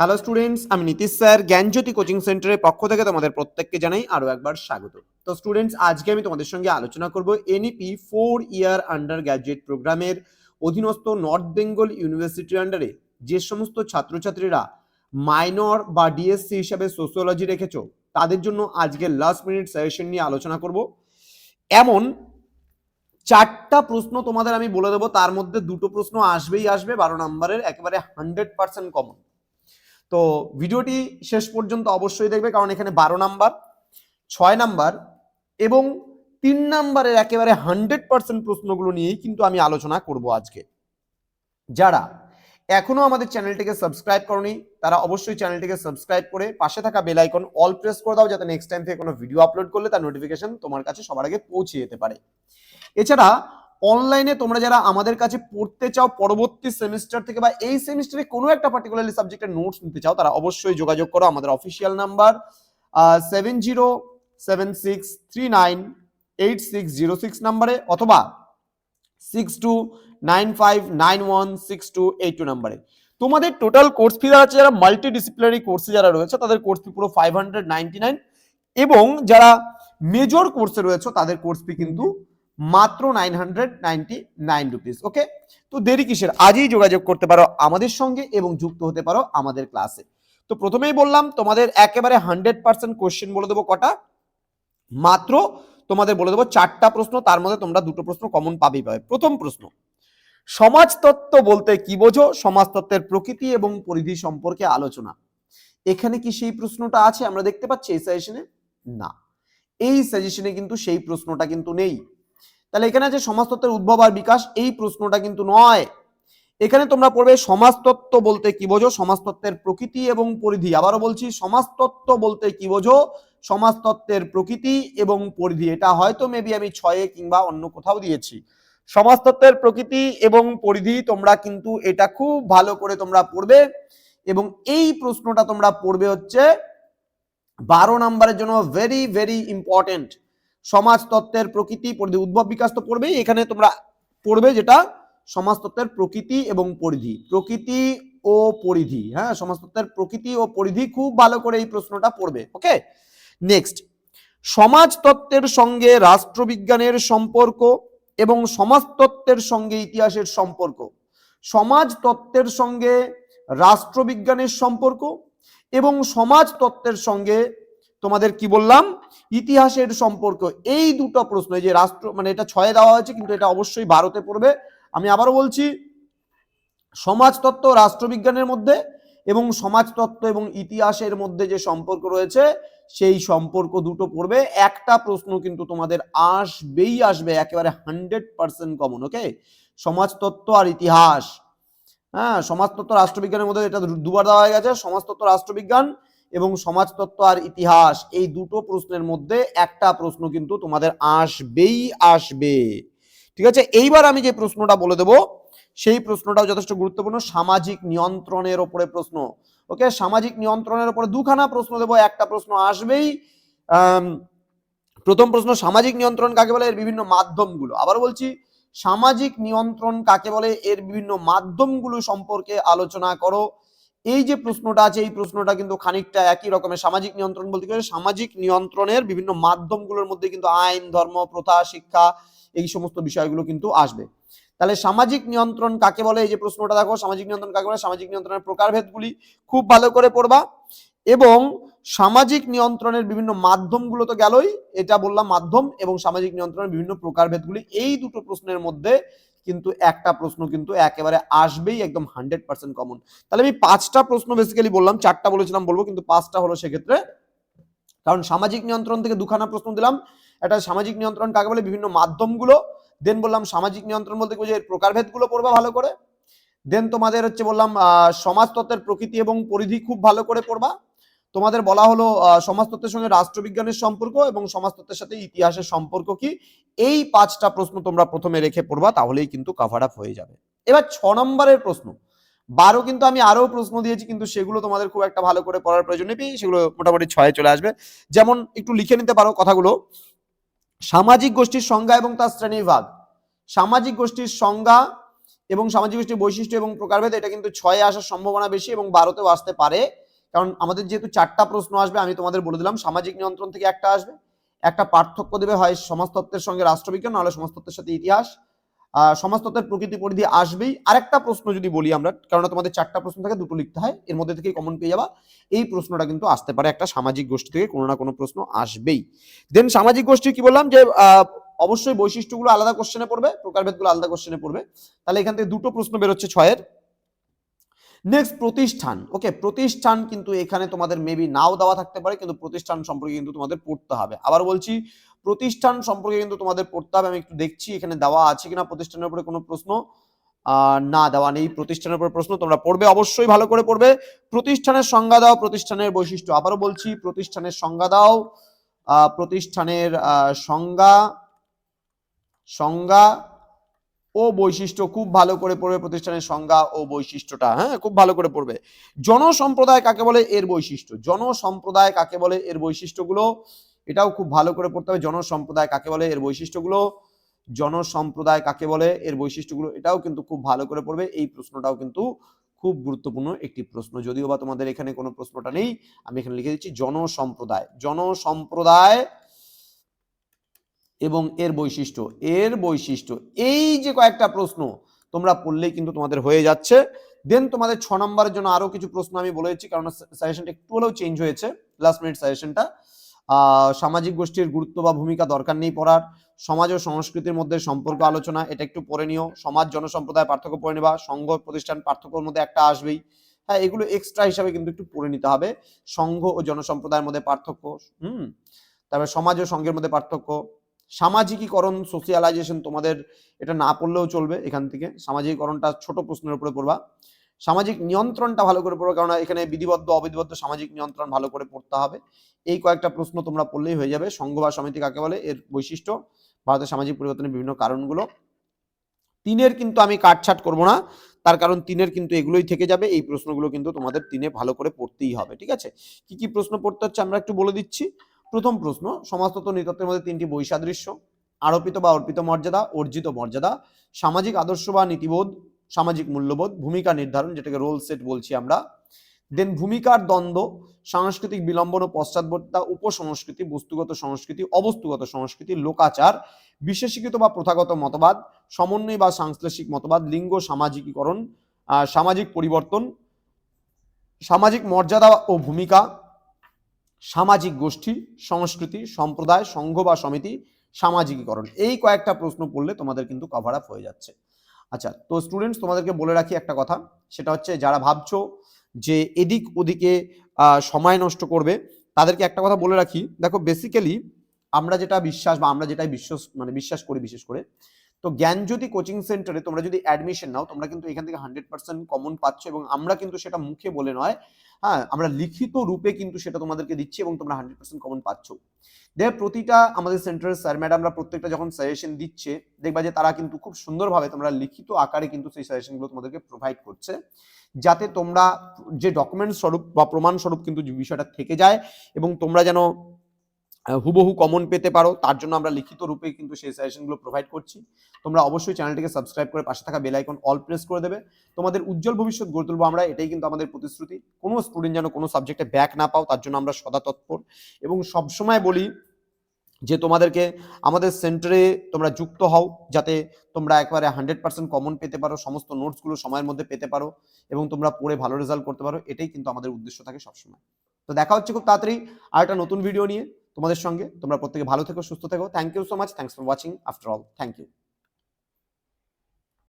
Hello students আমি Nitish sir, জ্ঞানজ্যোতি coaching সেন্টারের পক্ষ থেকে তোমাদের প্রত্যেককে জানাই আরও একবার স্বাগত। তো স্টুডেন্টস আজকে আমি তোমাদের সঙ্গে আলোচনা করব NEP four year under graduate প্রোগ্রামের অধীনস্থ নর্থ বেঙ্গল ইউনিভার্সিটির আন্ডারে যে সমস্ত ছাত্রছাত্রীরা মাইনর বা ডিএসসি হিসাবে সোসিওলজি রেখেছো, তাদের জন্য আজকে লাস্ট মিনিট সাজেশন নিয়ে আলোচনা করব। এমন চারটা প্রশ্ন তোমাদের আমি বলে দেবো, তার মধ্যে দুটো প্রশ্ন আসবেই আসবে, বারো নম্বরের একেবারে হান্ড্রেড পার্সেন্ট কমন তো ভিডিওটি শেষ পর্যন্ত অবশ্যই দেখবে, কারণ এখানে বারো নাম্বার, ছয় নাম্বার এবং তিন নাম্বারের একেবারে হান্ড্রেড পার্সেন্ট প্রশ্নগুলো নিয়েই কিন্তু আমি আলোচনা করব আজকে। যারা এখনও আমাদের চ্যানেলটিকে সাবস্ক্রাইব করনি, তারা অবশ্যই চ্যানেলটিকে সাবস্ক্রাইব করে পাশে থাকা বেল আইকন অল প্রেস করে দাও, যাতে নেক্সট টাইম থেকে কোনো ভিডিও আপলোড করলে তার নোটিফিকেশন তোমার কাছে সবার আগে পৌঁছে যেতে পারে। এছাড়া অনলাইনে তোমরা যারা আমাদের কাছে পড়তে চাও পরবর্তী সেমিস্টার থেকে বা এই সেমিস্টারে কোনো একটা পার্টিকুলারলি সাবজেক্টের নোটস নিতে চাও, তারা অবশ্যই যোগাযোগ করো আমাদের official number seven zero seven six three nine eight six zero six নাম্বারে অথবা six two nine five nine one six two eight two নাম্বারে তোমাদের টোটাল কোর্স ফি আছে, যারা মাল্টি ডিসিপ্লিনারি কোর্সে যারা রয়েছে, তাদের কোর্স ফি পুরো ফাইভ হান্ড্রেড নাইনটি নাইন এবং যারা মেজর কোর্সে রয়েছে, তাদের কোর্স ফি কিন্তু মাত্র nine hundred ninety nine rupees okay তো দেরি কিসের? আজই যোগাযোগ করতে পারো আমাদের সঙ্গে এবং যুক্ত হতে পারো আমাদের ক্লাসে তো প্রথমেই বললাম, তোমাদের একেবারে হান্ড্রেড পার্সেন্ট কোশ্চেন বলে দেবো কটা। মাত্র তোমাদের বলে দেবো চারটা প্রশ্ন, তার মধ্যে তোমরা দুটো প্রশ্ন কমন পাবেই পাবে। প্রথম প্রশ্ন, সমাজতত্ত্ব বলতে কি বোঝো? সমাজতত্ত্বের প্রকৃতি এবং পরিধি সম্পর্কে আলোচনা। এখানে কি সেই প্রশ্নটা আছে আমরা দেখতে পাচ্ছি এই সাজেশনে না। এই সাজেশনে কিন্তু সেই প্রশ্নটা কিন্তু নেই। তাহলে এখানে আছে সমাজতত্ত্বের উদ্ভব আর বিকাশ, এই প্রশ্নটা কিন্তু নয়। এখানে তোমরা পড়বে সমাজতত্ত্ব বলতে কি বোঝো? সমাজতত্ত্বের প্রকৃতি এবং পরিধি। আবারও বলছি, সমাজতত্ত্ব বলতে কি বোঝো? সমাজতত্ত্বের প্রকৃতি এবং পরিধি। এটা হয়তো মেবি আমি ছয়ে কিংবা অন্য কোথাও দিয়েছি। সমাজতত্ত্বের প্রকৃতি এবং পরিধি তোমরা কিন্তু এটা খুব ভালো করে তোমরা পড়বে। এবং এই প্রশ্নটা তোমরা পড়বে হচ্ছে বারো নম্বরের জন্য ভেরি ভেরি ইম্পর্টেন্ট সমাজতত্ত্বের প্রকৃতি পরিধি, উদ্ভব বিকাশ তো পড়বেই এখানে তোমরা পড়বে যেটা সমাজতত্ত্বের প্রকৃতি এবং পরিধি, প্রকৃতি ও পরিধি হ্যাঁ সমাজতত্ত্বের প্রকৃতি ও পরিধি খুব ভালো করে এই প্রশ্নটা পড়বে ওকে নেক্সট সমাজতত্ত্বের সঙ্গে রাষ্ট্রবিজ্ঞানের সম্পর্ক এবং সমাজতত্ত্বের সঙ্গে ইতিহাসের সম্পর্ক, সমাজতত্ত্বের সঙ্গে রাষ্ট্রবিজ্ঞানের সম্পর্ক এবং সমাজতত্ত্বের সঙ্গে তোমাদের কি বললাম? ইতিহাসের সম্পর্ক। এই দুটো প্রশ্ন, এই যে রাষ্ট্র মানে এটা ছয়ে দেওয়া হয়েছে, কিন্তু এটা অবশ্যই ভারতে পড়বে। আমি আবারও বলছি, সমাজতত্ত্ব রাষ্ট্রবিজ্ঞানের মধ্যে এবং সমাজতত্ত্ব এবং ইতিহাসের মধ্যে যে সম্পর্ক রয়েছে, সেই সম্পর্ক দুটো পড়বে। একটা প্রশ্ন কিন্তু তোমাদের আসবেই আসবে, একেবারে হান্ড্রেড পার্সেন্ট কমন, ওকে? সমাজতত্ত্ব আর ইতিহাস। হ্যাঁ সমাজতত্ত্ব রাষ্ট্রবিজ্ঞানের মধ্যে এটা দুবার দেওয়া হয়ে গেছে। সমাজতত্ত্ব রাষ্ট্রবিজ্ঞান এবং সমাজতত্ত্ব আর ইতিহাস এই দুটো প্রশ্নের মধ্যে একটা প্রশ্ন কিন্তু তোমাদের আসবেই আসবে। ঠিক আছে? এইবার আমি যে প্রশ্নটা বলে দেবো, সেই প্রশ্নটাও যথেষ্ট গুরুত্বপূর্ণ। সামাজিক নিয়ন্ত্রণের ওপরে প্রশ্ন। ওকে? সামাজিক নিয়ন্ত্রণের উপরে দুখানা প্রশ্ন দেবো, একটা প্রশ্ন আসবেই। প্রথম প্রশ্ন, সামাজিক নিয়ন্ত্রণ কাকে বলে? এর বিভিন্ন মাধ্যমগুলো। আবার বলছি, সামাজিক নিয়ন্ত্রণ কাকে বলে? এর বিভিন্ন মাধ্যমগুলো সম্পর্কে আলোচনা করো। এই যে প্রশ্নটা আছে, এই প্রশ্নটা কিন্তু খানিকটা একই রকমের সামাজিক নিয়ন্ত্রণ বলতে গেলে সামাজিক নিয়ন্ত্রণের বিভিন্ন মাধ্যমগুলোর মধ্যে কিন্তু আইন, ধর্ম, প্রথা, শিক্ষা এই সমস্ত বিষয়গুলো কিন্তু আসবে। তাহলে সামাজিক নিয়ন্ত্রণ কাকে বলে? এই যে প্রশ্নটা দেখো, সামাজিক নিয়ন্ত্রণ কাকে বলে? সামাজিক নিয়ন্ত্রণের প্রকারভেদগুলি খুব ভালো করে পড়বা এবং সামাজিক নিয়ন্ত্রণের বিভিন্ন মাধ্যমগুলো তো গেলই, এটা বললাম মাধ্যম এবং সামাজিক নিয়ন্ত্রণের বিভিন্ন প্রকারভেদগুলি, এই দুটো প্রশ্নের মধ্যে কিন্তু একটা প্রশ্ন কিন্তু একেবারে আসবেই একদম হান্ড্রেড পার্সেন্ট কমন তাহলে আমি পাঁচটা প্রশ্ন বেসিক্যালি বললাম, চারটা বলেছিলাম, বলব, কিন্তু পাঁচটা হলো সেক্ষেত্রে, কারণ সামাজিক নিয়ন্ত্রণ থেকে দুখানা প্রশ্ন দিলাম। একটা সামাজিক নিয়ন্ত্রণ কাকে বলে? বিভিন্ন মাধ্যমগুলো। দেন বললাম, সামাজিক নিয়ন্ত্রণ বলতে বোঝায়? এর প্রকারভেদগুলো পড়বা ভালো করে। দেন তোমাদের হচ্ছে বললাম সমাজতত্ত্বের প্রকৃতি এবং পরিধি খুব ভালো করে পড়বা। তোমাদের বলা হলো সমাজতত্ত্বের সঙ্গে রাষ্ট্রবিজ্ঞানের সম্পর্ক এবং সমাজতত্ত্বের সাথে ইতিহাসের সম্পর্ক কি? এই পাঁচটা প্রশ্ন তোমরা প্রথমে রেখে পড়বা, তাহলেই কিন্তু কাভার আপ হয়ে যাবে। এবার ছ নম্বরের প্রশ্ন। বারো কিন্তু আমি আরও প্রশ্ন দিয়েছি, কিন্তু সেগুলো তোমাদের খুব একটা ভালো করে পড়ার প্রয়োজন নেই সেগুলো মোটামুটি ছয়ে চলে আসবে। যেমন একটু লিখে নিতে পারো কথাগুলো। সামাজিক গোষ্ঠীর সংজ্ঞা এবং তার শ্রেণীবিভাগ সামাজিক গোষ্ঠীর সংজ্ঞা এবং সামাজিক গোষ্ঠীর বৈশিষ্ট্য এবং প্রকারভেদ, এটা কিন্তু ছয়ে আসার সম্ভাবনা বেশি এবং বারোতেও আসতে পারে। কারণ আমাদের যেহেতু চারটা প্রশ্ন আসবে, আমি তোমাদের বলে দিলাম, সামাজিক নিয়ন্ত্রণ থেকে একটা আসবে, একটা পার্থক্য দেবে হয় সমাজতত্ত্বের সঙ্গে রাষ্ট্রবিজ্ঞান, নাহলে সমাজতত্ত্বের সাথে ইতিহাস। সমাজতত্ত্বের প্রকৃতি পরিধি আসবেই। আরেকটা প্রশ্ন যদি বলি আমরা কারণ তোমাদের চারটা প্রশ্ন থাকে, দুটো লিখতে হয়, এর মধ্যে থেকে কমন পেয়ে যাবা। এই প্রশ্নটা কিন্তু আসতে পারে, একটা সামাজিক গোষ্ঠী থেকে কোনো না কোনো প্রশ্ন আসবেই। দেন সামাজিক গোষ্ঠী কি বললাম যে অবশ্যই বৈশিষ্ট্যগুলো আলাদা কোশ্চেনে পড়বে, প্রকারভেদগুলো আলাদা কোশ্চেনে পড়বে। তাহলে এখান থেকে দুটো প্রশ্ন বেরোচ্ছে ছয়ের। নেক্সট প্রতিষ্ঠান। ওকে প্রতিষ্ঠান কিন্তু এখানে তোমাদের মেবি নাও দেওয়া থাকতে পারে, কিন্তু প্রতিষ্ঠান সম্পর্কে কিন্তু তোমাদের পড়তে হবে। আবার বলছি, প্রতিষ্ঠান সম্পর্কে কিন্তু তোমাদের পড়তে হবে, আমি একটু দেখছি, এখানে দেওয়া আছে কিনা, প্রতিষ্ঠানের উপরে কোনো প্রশ্ন? না, দেওয়া নেই, প্রতিষ্ঠানের উপরে প্রশ্ন, তোমরা পড়বে, অবশ্যই ভালো করে পড়বে। প্রতিষ্ঠানের সংজ্ঞা দাও, প্রতিষ্ঠানের বৈশিষ্ট্য। আবারও বলছি, প্রতিষ্ঠানের সংজ্ঞা দাও। প্রতিষ্ঠানের সংজ্ঞা সংজ্ঞা ও বৈশিষ্ট্য খুব ভালো করে পড়বে প্রতিষ্ঠানের সংজ্ঞা ও বৈশিষ্ট্যটা। হ্যাঁ খুব ভালো করে পড়বে। জনসম্প্রদায় কাকে বলে? এর বৈশিষ্ট্য। জনসম্প্রদায় কাকে বলে? এর বৈশিষ্ট্যগুলো, এটাও খুব ভালো করে পড়তে হবে। জনসম্প্রদায় কাকে বলে? এর বৈশিষ্ট্যগুলো, জনসম্প্রদায় কাকে বলে? এর বৈশিষ্ট্যগুলো, এটাও কিন্তু খুব ভালো করে পড়বে। এই প্রশ্নটাও কিন্তু খুব গুরুত্বপূর্ণ একটি প্রশ্ন। যদিও বা তোমাদের এখানে কোনো প্রশ্নটা নেই, আমি এখানে লিখে দিচ্ছি জনসম্প্রদায়। জনসম্প্রদায় এবং এর বৈশিষ্ট্য এর বৈশিষ্ট্য, এই যে কয়েকটা প্রশ্ন তোমরা পড়লেই কিন্তু তোমাদের হয়ে যাচ্ছে। দেন তোমাদের ছ নম্বরের জন্য আরও কিছু প্রশ্ন আমি বলেছি কারণ সাজেশনটা একটু হলেও চেঞ্জ হয়েছে। লাস্ট মিনিট সাজেশনটা সামাজিক গোষ্ঠীর গুরুত্ব বা ভূমিকা দরকার নেই পড়ার। সমাজ ও সংস্কৃতির মধ্যে সম্পর্ক আলোচনা, এটা একটু পড়ে নিও। সমাজ, জনসম্প্রদায় পার্থক্য পড়ে নেবা। সংঘ প্রতিষ্ঠান পার্থক্যের মধ্যে একটা আসবেই। হ্যাঁ এগুলো এক্সট্রা হিসাবে কিন্তু একটু পড়ে নিতে হবে। সংঘ ও জনসম্প্রদায়ের মধ্যে পার্থক্য, হুম? তারপরে সমাজ ও সংঘের মধ্যে পার্থক্য সামাজিকীকরণ সোশিয়ালাইজেশন তোমাদের এটা না পড়লেও চলবে এখান থেকে। সামাজিকীকরণটা ছোট প্রশ্নের উপরে পড়বা। সামাজিক নিয়ন্ত্রণটা ভালো করে পড়ো কারণ এখানে বিধিবদ্ধ, অবিধিবদ্ধ সামাজিক নিয়ন্ত্রণ ভালো করে পড়তে হবে। এই কয়েকটা প্রশ্ন তোমরা পড়লেই হয়ে যাবে। সংঘ বা সমিতি কাকে বলে? এর বৈশিষ্ট্য, ভারতের সামাজিক পরিবর্তনের বিভিন্ন কারণগুলো। তিনের কিন্তু আমি কাটছাট করব না, তার কারণ তিনের কিন্তু এগুলোই থেকে যাবে, এই প্রশ্নগুলো কিন্তু তোমাদের তিনে ভালো করে পড়তেই হবে, ঠিক আছে? কি কি প্রশ্ন পড়তে হচ্ছে আমরা একটু বলে দিচ্ছি। প্রথম প্রশ্ন, সমাজতত্ত্ব নৃতত্ত্বের মধ্যে তিনটি বৈসাদৃশ্য, আরোপিত বা অর্পিত মর্যাদা, অর্জিত মর্যাদা, সামাজিক আদর্শ বা নীতিবোধ, সামাজিক মূল্যবোধ, ভূমিকা নির্ধারণ, যেটাকে রোল সেট বলছি আমরা। দেন ভূমিকার দ্বন্দ্ব, সাংস্কৃতিক বিলম্বন ও পশ্চাৎবর্তা উপসংস্কৃতি, বস্তুগত সংস্কৃতি, অবস্তুগত সংস্কৃতি, লোকাচার, বিশেষীকৃত বা প্রথাগত মতবাদ, সমন্বয় বা সাংশ্লেষিক মতবাদ, লিঙ্গ সামাজিকীকরণ সামাজিক পরিবর্তন, সামাজিক মর্যাদা ও ভূমিকা সামাজিক গোষ্ঠী, সংস্কৃতি, সম্প্রদায়, সংঘ বা সমিতি সামাজিকীকরণ। এই কয়েকটা প্রশ্ন পড়লে তোমাদের কিন্তু কভার আপ হয়ে যাচ্ছে। আচ্ছা তো স্টুডেন্টস তোমাদেরকে বলে রাখি একটা কথা। সেটা হচ্ছে, যারা ভাবছ যে এদিক ওদিকে সময় নষ্ট করবে, তাদেরকে একটা কথা বলে রাখি। দেখো বেসিক্যালি আমরা যেটা বিশ্বাস বা আমরা যেটাই বিশ্বাস মানে বিশ্বাস করি বিশেষ করে তো জ্ঞানজ্যোতি কোচিং সেন্টারে তোমরা যদি অ্যাডমিশন নাও, তোমরা কিন্তু এখান থেকে হান্ড্রেড পার্সেন্ট কমন পাচ্ছ এবং আমরা কিন্তু সেটা মুখে বলে নয় হ্যাঁ আমরা লিখিত রূপে কিন্তু সেটা তোমাদেরকে দিচ্ছি এবং তোমরা হান্ড্রেড পার্সেন্ট কমন পাচ্ছ। দেখ প্রতিটা আমাদের সেন্টারের স্যার ম্যাডামরা প্রত্যেকটা যখন সাজেশন দিচ্ছে, দেখবা যে তারা কিন্তু খুব সুন্দরভাবে তোমরা লিখিত আকারে কিন্তু সেই সাজেশনগুলো তোমাদেরকে প্রোভাইড করছে, যাতে তোমরা যে ডকুমেন্ট স্বরূপ বা প্রমাণ স্বরূপ কিন্তু বিষয়টা থেকে যায় এবং তোমরা যেন হুবহু কমন পেতে পারো। তার জন্য আমরা লিখিত রূপে কিন্তু সেই সাজেশনগুলো প্রোভাইড করছি। তোমরা অবশ্যই চ্যানেলটিকে সাবস্ক্রাইব করে পাশে থাকা বেল আইকন অল প্রেস করে দেবে। তোমাদের উজ্জ্বল ভবিষ্যৎ গড়ে তুলবো আমরা, এটাই কিন্তু আমাদের প্রতিশ্রুতি। কোনো স্টুডেন্ট যেন কোনো সাবজেক্টে ব্যাক না পাও, তার জন্য আমরা সদা তৎপর। এবং সবসময় বলি যে তোমাদেরকে আমাদের সেন্টারে তোমরা যুক্ত হও, যাতে তোমরা একবারে হান্ড্রেড পার্সেন্ট কমন পেতে পারো, সমস্ত নোটসগুলো সময়ের মধ্যে পেতে পারো এবং তোমরা পড়ে ভালো রেজাল্ট করতে পারো, এটাই কিন্তু আমাদের উদ্দেশ্য থাকে সবসময়। তো দেখা হচ্ছে খুব তাড়াতাড়ি আর একটা নতুন ভিডিও নিয়ে। তোমাদের সঙ্গে। তোমরা প্রত্যেকে ভালো থেকো, সুস্থ থেকো। Thank you so much thanks for watching after all thank you